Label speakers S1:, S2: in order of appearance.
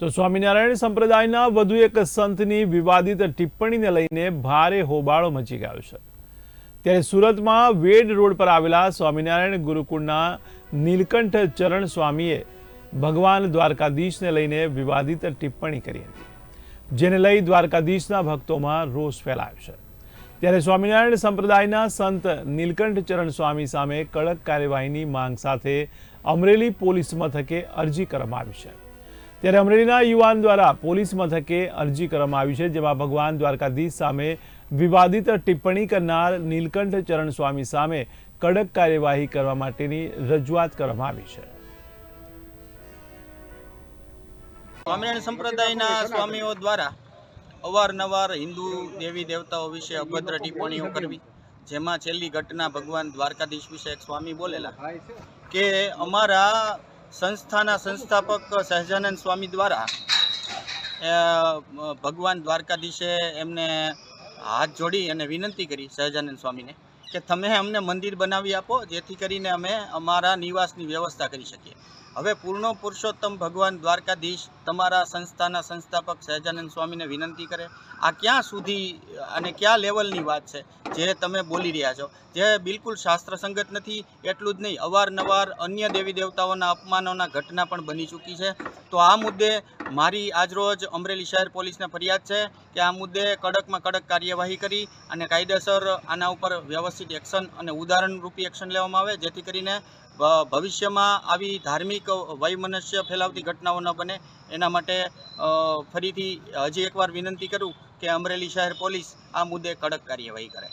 S1: તો સ્વામિનારાયણ સંપ્રદાયના વધુ એક સંતની વિવાદિત ટિપ્પણીને લઈને ભારે હોબાળો મચી ગયો છે. ત્યારે સુરતમાં વેડ રોડ પર આવેલા સ્વામિનારાયણ ગુરુકુળના નીલકંઠ ચરણ સ્વામીએ ભગવાન દ્વારકાધીશને લઈને વિવાદિત ટિપ્પણી કરી હતી, જેને લઈ દ્વારકાધીશના ભક્તોમાં રોષ ફેલાયો છે. ત્યારે સ્વામિનારાયણ સંપ્રદાયના સંત નીલકંઠ ચરણ સ્વામી સામે કડક કાર્યવાહીની માંગ સાથે અમરેલી પોલીસ મથકે અરજી કરવામાં આવી છે. ત્યારે અમરેલીના યુવાન દ્વારા પોલીસ મથકે અરજી કરવામાં આવી છે, જેમાં ભગવાન દ્વારકાધીશ સામે વિવાદિત ટિપ્પણી કરનાર નીલકંઠ ચરણ સ્વામી સામે કડક કાર્યવાહી કરવા માટેની રજૂઆત કરવામાં આવી છે.
S2: સ્વામિનારાયણ સંપ્રદાયના સ્વામીઓ દ્વારા અવારનવાર હિન્દુ દેવી દેવતાઓ વિશે અભદ્ર ટિપ્પણીઓ કરવી, જેમાં છેલ્લી ઘટના ભગવાન દ્વારકાધીશ વિશે એક સ્વામી બોલેલા, કે અમારા સંસ્થાના સંસ્થાપક સહજાનંદ સ્વામી દ્વારા ભગવાન દ્વારકાધીશે એમને હાથ જોડી અને વિનંતી કરી સહજાનંદ સ્વામીને કે તમે અમને મંદિર બનાવી આપો, જેથી કરીને અમે અમારા નિવાસની વ્યવસ્થા કરી શકીએ. હવે પૂર્ણ પુરુષોત્તમ ભગવાન દ્વારકાધીશ તમારા સંસ્થાના સંસ્થાપક સહજાનંદ સ્વામીને વિનંતી કરે, આ ક્યાં સુધી અને કયા લેવલની વાત છે? જે તમે બોલી રહ્યા છો, જે બિલકુલ શાસ્ત્ર સંગત નથી, એટલું જ નહીં, અવારનવાર અન્ય દેવી દેવતાઓના અપમાનોના ઘટના પણ બની ચૂકી છે. તો આ મુદ્દે મારી આજરોજ અમરેલી શહેર પોલીસને ફરિયાદ છે કે આ મુદ્દે કડકમાં કડક કાર્યવાહી કરી અને કાયદેસર આના ઉપર વ્યવસ્થિત એક્શન અને ઉદાહરણરૂપી એક્શન લેવામાં આવે, જેથી કરીને ભવિષ્યમાં આવી ધાર્મિક વયમનુષ્ય ફેલાવતી ઘટનાઓ ન બને. એના માટે ફરીથી હજી એકવાર વિનંતી કરું કે અમરેલી શહેર પોલીસ આ મુદ્દે કડક કાર્યવાહી કરે.